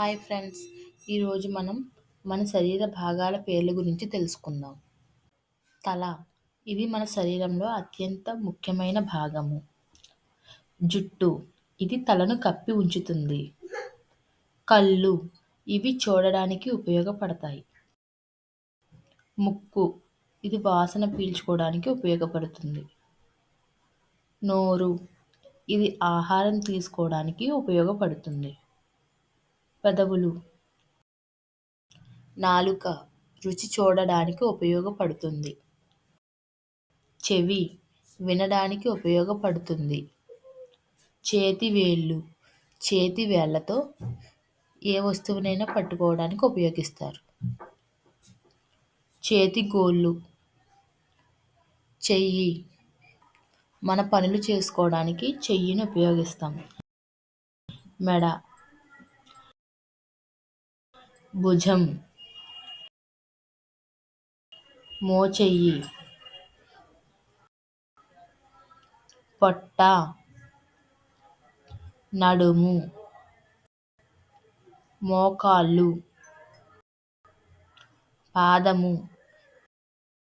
Hi friends ఈరోజు మనం మన శరీర భాగాల పేర్ల గురించి తెలుసుకుందాం. తల ఇది మన శరీరంలో అత్యంత ముఖ్యమైన భాగము. జుట్టు ఇది తలను కప్పి ఉంచుతుంది. కళ్ళు ఇవి చూడడానికి ఉపయోగపడతాయి. ముక్కు ఇది వాసన పీల్చుకోవడానికి ఉపయోగపడుతుంది. నోరు ఇది ఆహారం తీసుకోవడానికి ఉపయోగపడుతుంది. పెదవులు. నాలుక రుచి చూడడానికి ఉపయోగపడుతుంది. చెవి వినడానికి ఉపయోగపడుతుంది. చేతి వేళ్ళు చేతి వేళ్ళతో ఏ వస్తువునైనా పట్టుకోవడానికి ఉపయోగిస్తారు. చేతి గోళ్ళు చెయ్యి మన పనులు చేసుకోవడానికి చెయ్యిని ఉపయోగిస్తాం. మెడ భుజం. మోచెయ్యి. పొట్ట. నడుము. మోకాళ్ళు. పాదము.